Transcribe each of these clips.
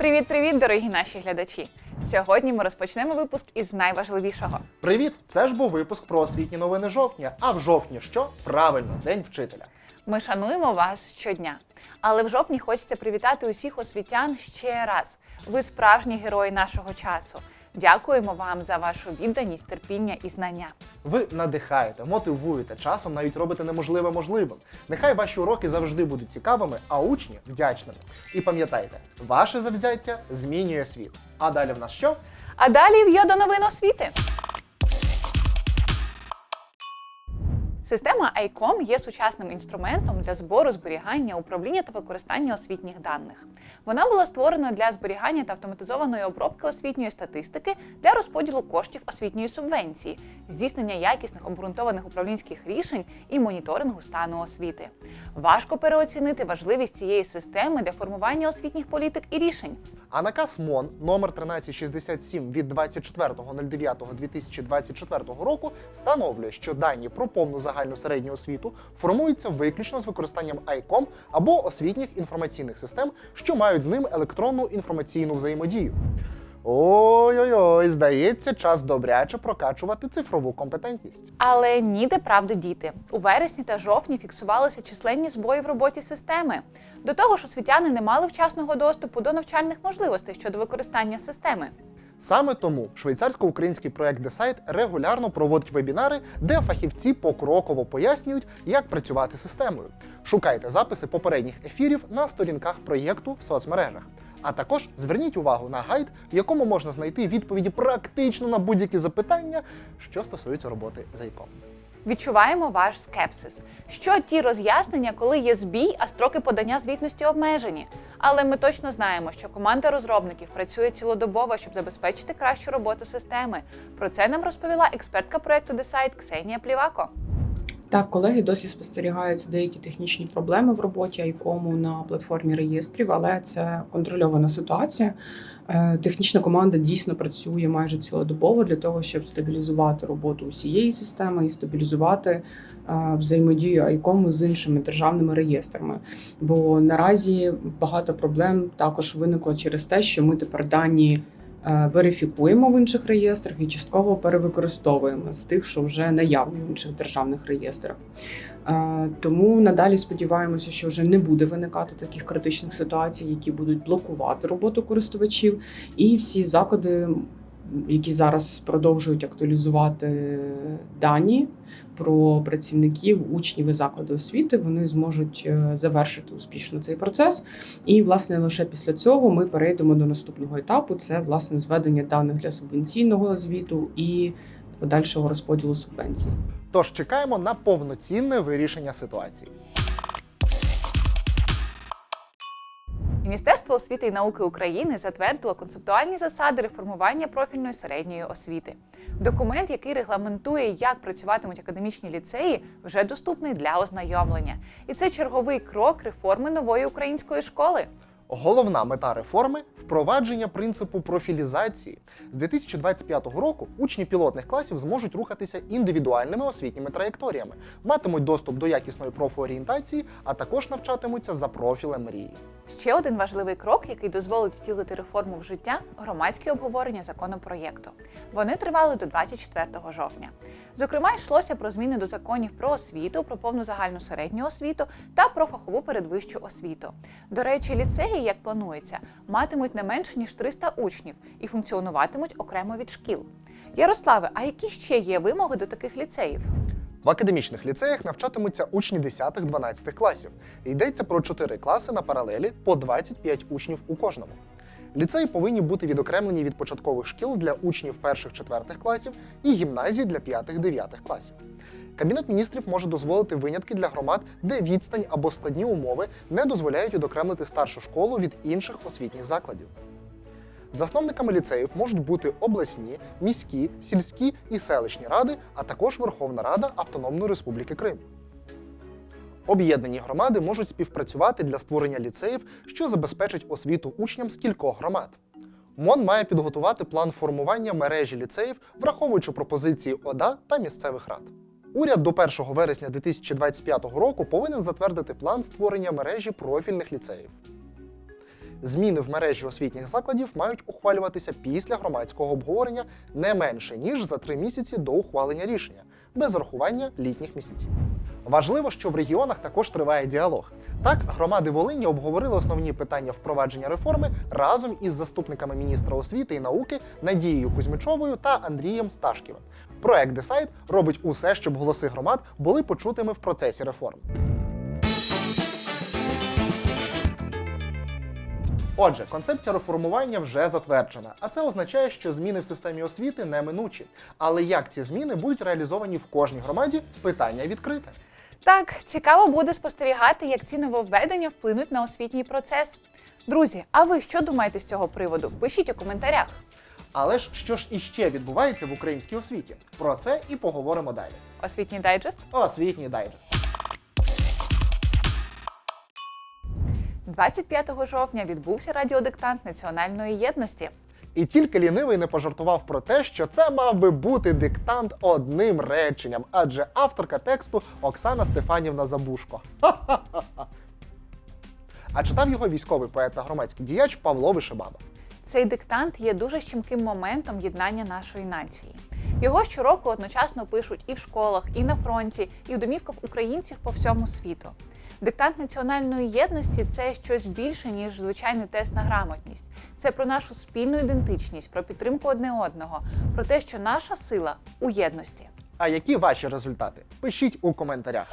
Привіт-привіт, дорогі наші глядачі! Сьогодні ми розпочнемо випуск із найважливішого. Привіт! Це ж був випуск про освітні новини жовтня. А в жовтні що? Правильно, День вчителя. Ми шануємо вас щодня. Але в жовтні хочеться привітати усіх освітян ще раз. Ви справжні герої нашого часу. Дякуємо вам за вашу відданість, терпіння і знання. Ви надихаєте, мотивуєте, часом навіть робите неможливе можливим. Нехай ваші уроки завжди будуть цікавими, а учні вдячними. І пам'ятайте, ваше завзяття змінює світ. А далі в нас що? А далі в до новин освіти. Система ICOM є сучасним інструментом для збору, зберігання, управління та використання освітніх даних. Вона була створена для зберігання та автоматизованої обробки освітньої статистики для розподілу коштів освітньої субвенції, здійснення якісних обґрунтованих управлінських рішень і моніторингу стану освіти. Важко переоцінити важливість цієї системи для формування освітніх політик і рішень. А наказ МОН номер 1367 від 24.09.2024 року встановлює, що дані про повну загальну середню освіту формуються виключно з використанням ICOM або освітніх інформаційних систем, що мають з ним електронну інформаційну взаємодію. Ой-ой-ой, здається, час добряче прокачувати цифрову компетентність. Але ніде правди діти. У вересні та жовтні фіксувалися численні збої в роботі системи. До того ж, освітяни не мали вчасного доступу до навчальних можливостей щодо використання системи. Саме тому швейцарсько-український проект Десайт регулярно проводить вебінари, де фахівці покроково пояснюють, як працювати системою. Шукайте записи попередніх ефірів на сторінках проєкту в соцмережах. А також зверніть увагу на гайд, в якому можна знайти відповіді практично на будь-які запитання, що стосуються роботи з ICOM. Відчуваємо ваш скепсис. Що ті роз'яснення, коли є збій, а строки подання звітності обмежені. Але ми точно знаємо, що команда розробників працює цілодобово, щоб забезпечити кращу роботу системи. Про це нам розповіла експертка проекту Decide Ксенія Плівако. Так, колеги досі спостерігаються деякі технічні проблеми в роботі ICOM на платформі реєстрів, але це контрольована ситуація. Е, Технічна команда дійсно працює майже цілодобово для того, щоб стабілізувати роботу усієї системи і стабілізувати е, взаємодію ICOM з іншими державними реєстрами. Бо наразі багато проблем також виникло через те, що ми тепер дані. Е, Верифікуємо в інших реєстрах і частково перевикористовуємо з тих, що вже наявні в інших державних реєстрах. Е, Тому надалі сподіваємося, що вже не буде виникати таких критичних ситуацій, які будуть блокувати роботу користувачів, і всі заклади, які зараз продовжують актуалізувати дані про працівників, учнів і заклади освіти, вони зможуть е, завершити успішно цей процес. І власне лише після цього ми перейдемо до наступного етапу: це власне зведення даних для субвенційного звіту і подальшого розподілу субвенцій. Тож чекаємо на повноцінне вирішення ситуації. Міністерство освіти і науки України затвердило концептуальні засади реформування профільної середньої освіти. Документ, який регламентує, як працюватимуть академічні ліцеї, вже доступний для ознайомлення. І це черговий крок реформи нової української школи. Головна мета реформи впровадження принципу профілізації. З 2025 року учні пілотних класів зможуть рухатися індивідуальними освітніми траєкторіями, матимуть доступ до якісної профорієнтації, а також навчатимуться за профілем мрії. Ще один важливий крок, який дозволить втілити реформу в життя громадські обговорення законопроєкту. Вони тривали до 24 жовтня. Зокрема, йшлося про зміни до законів про освіту, про повну загальну середню освіту та про фахову передвищу освіту. До речі, ліцеї, як планується, матимуть не менше ніж 300 учнів і функціонуватимуть окремо від шкіл. Ярославе, а які ще є вимоги до таких ліцеїв? В академічних ліцеях навчатимуться учні 10-12 класів. Йдеться про 4 класи на паралелі по 25 учнів у кожному. Ліцеї повинні бути відокремлені від початкових шкіл для учнів перших-четвертих класів і гімназій для 5-9 класів. Кабінет міністрів може дозволити винятки для громад, де відстань або складні умови не дозволяють відокремити старшу школу від інших освітніх закладів. Засновниками ліцеїв можуть бути обласні, міські, сільські і селищні ради, а також Верховна Рада Автономної Республіки Крим. Об'єднані громади можуть співпрацювати для створення ліцеїв, що забезпечить освіту учням з кількох громад. МОН має підготувати план формування мережі ліцеїв, враховуючи пропозиції ОДА та місцевих рад. Уряд до 1 вересня 2025 року повинен затвердити план створення мережі профільних ліцеїв. Зміни в мережі освітніх закладів мають ухвалюватися після громадського обговорення не менше ніж за три місяці до ухвалення рішення, без рахування літніх місяців. Важливо, що в регіонах також триває діалог. Так, громади Волині обговорили основні питання впровадження реформи разом із заступниками міністра освіти і науки Надією Кузьмичовою та Андрієм Сташківим. Проект Десайд робить усе, щоб голоси громад були почутими в процесі реформ. Отже, концепція реформування вже затверджена, а це означає, що зміни в системі освіти неминучі. Але як ці зміни будуть реалізовані в кожній громаді? Питання відкрите. Так, цікаво буде спостерігати, як ці нововведення вплинуть на освітній процес. Друзі, а ви що думаєте з цього приводу? Пишіть у коментарях. Але ж що ж іще відбувається в українській освіті? Про це і поговоримо далі. Освітній дайджест. Освітній дайджест. 25 жовтня відбувся радіодиктант національної єдності. І тільки лінивий не пожартував про те, що це мав би бути диктант одним реченням, адже авторка тексту Оксана Стефанівна Забушко. А читав його військовий поет та громадський діяч Павло Вишебаба. Цей диктант є дуже щемким моментом єднання нашої нації. Його щороку одночасно пишуть і в школах, і на фронті, і в домівках українців по всьому світу. Диктант національної єдності це щось більше, ніж звичайний тест на грамотність. Це про нашу спільну ідентичність, про підтримку одне одного, про те, що наша сила у єдності. А які ваші результати? Пишіть у коментарях.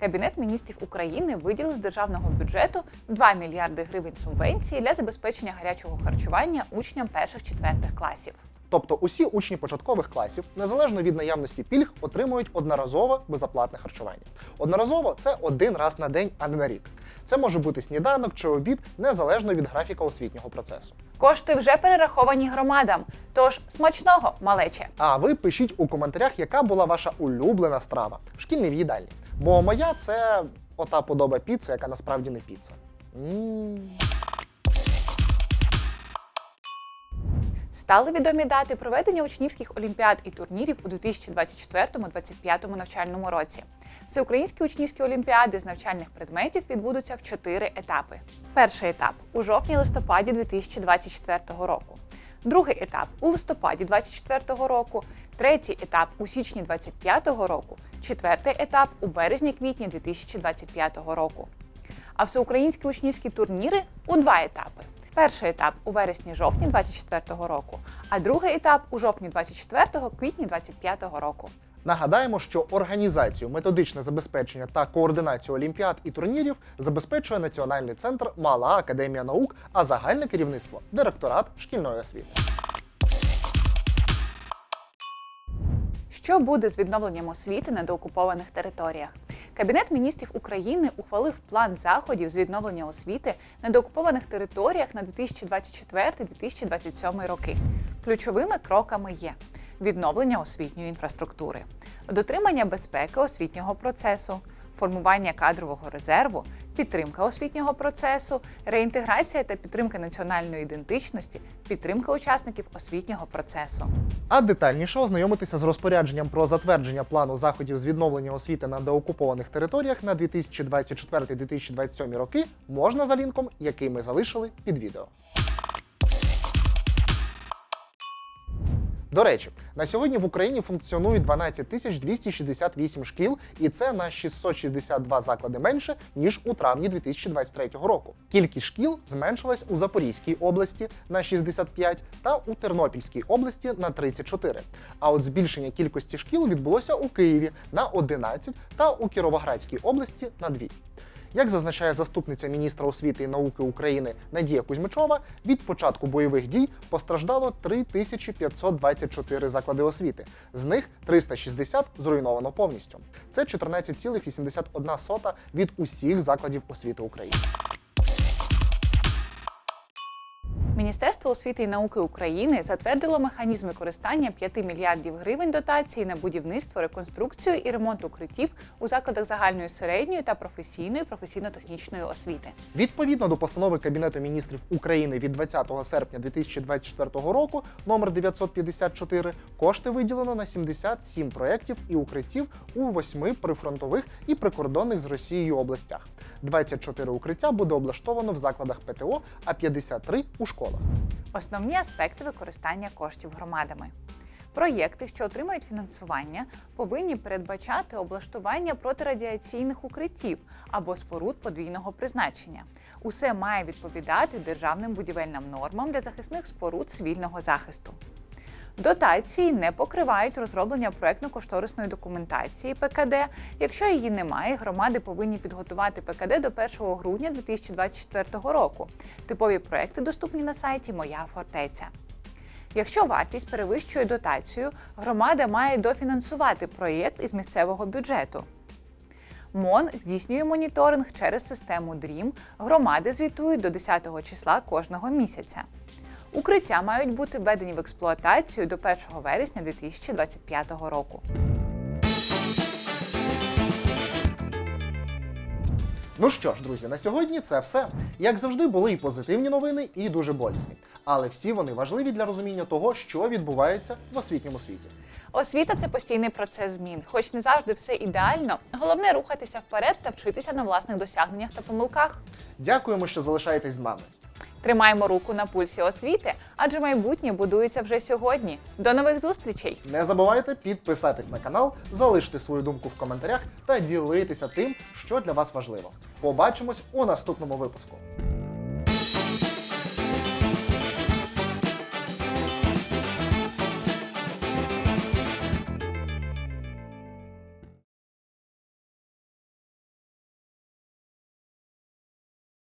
Кабінет міністрів України виділив з державного бюджету 2 мільярди гривень субвенції для забезпечення гарячого харчування учням перших-четвертих класів. Тобто усі учні початкових класів, незалежно від наявності пільг, отримують одноразове безоплатне харчування. Одноразово це один раз на день, а не на рік. Це може бути сніданок чи обід, незалежно від графіка освітнього процесу. Кошти вже перераховані громадам. Тож смачного, малече! А ви пишіть у коментарях, яка була ваша улюблена страва в шкільній їдальні. Бо моя це ота подоба піци, яка насправді не піца. м Стали відомі дати проведення учнівських олімпіад і турнірів у 2024-2025 навчальному році. Всеукраїнські учнівські олімпіади з навчальних предметів відбудуться в чотири етапи. Перший етап у жовтні-листопаді 2024 року. Другий етап у листопаді 2024 року, третій етап у січні 2025 року, четвертий етап у березні-квітні 2025 року. А всеукраїнські учнівські турніри у два етапи. Перший етап у вересні-жовтні 2024 року, а другий етап у жовтні 24 квітні 2025 року. Нагадаємо, що організацію, методичне забезпечення та координацію олімпіад і турнірів забезпечує Національний центр Мала Академія наук, а загальне керівництво директорат шкільної освіти. Що буде з відновленням освіти на деокупованих територіях? Кабінет міністрів України ухвалив план заходів з відновлення освіти на деокупованих територіях на 2024-2027 роки. Ключовими кроками є відновлення освітньої інфраструктури, дотримання безпеки освітнього процесу, формування кадрового резерву, підтримка освітнього процесу, реінтеграція та підтримка національної ідентичності, підтримка учасників освітнього процесу. А детальніше ознайомитися з розпорядженням про затвердження плану заходів з відновлення освіти на деокупованих територіях на 2024-2027 роки можна за лінком, який ми залишили під відео. До речі, на сьогодні в Україні функціонує 12 268 шкіл, і це на 662 заклади менше ніж у травні 2023 року. Кількість шкіл зменшилась у Запорізькій області на 65 та у Тернопільській області на 34. А от збільшення кількості шкіл відбулося у Києві на 11 та у Кіровоградській області на 2. Як зазначає заступниця міністра освіти і науки України Надія Кузьмичова, від початку бойових дій постраждало 3524 заклади освіти. З них 360 зруйновано повністю. Це 14,81 від усіх закладів освіти України. Міністерство освіти і науки України затвердило механізм використання 5 мільярдів гривень дотації на будівництво, реконструкцію і ремонт укриттів у закладах загальної середньої та професійної професійно-технічної освіти. Відповідно до постанови Кабінету міністрів України від 20 серпня 2024 року, номер 954, кошти виділено на 77 проєктів і укриттів у восьми прифронтових і прикордонних з Росією областях. 24 укриття буде облаштовано в закладах ПТО, а 53 у школах. Основні аспекти використання коштів громадами. Проєкти, що отримають фінансування, повинні передбачати облаштування протирадіаційних укриттів або споруд подвійного призначення. Усе має відповідати державним будівельним нормам для захисних споруд цивільного захисту. Дотації не покривають розроблення проектно-кошторисної документації ПКД. Якщо її немає, громади повинні підготувати ПКД до 1 грудня 2024 року. Типові проекти доступні на сайті Моя фортеця. Якщо вартість перевищує дотацію, громада має дофінансувати проєкт із місцевого бюджету. МОН здійснює моніторинг через систему DREAM. Громади звітують до 10 числа кожного місяця. Укриття мають бути введені в експлуатацію до 1 вересня 2025 року. Ну що ж, друзі, на сьогодні це все. Як завжди, були і позитивні новини, і дуже болісні. Але всі вони важливі для розуміння того, що відбувається в освітньому світі. Освіта це постійний процес змін, хоч не завжди все ідеально. Головне рухатися вперед та вчитися на власних досягненнях та помилках. Дякуємо, що залишаєтесь з нами. Тримаємо руку на пульсі освіти, адже майбутнє будується вже сьогодні. До нових зустрічей! Не забувайте підписатись на канал, залишити свою думку в коментарях та ділитися тим, що для вас важливо. Побачимось у наступному випуску.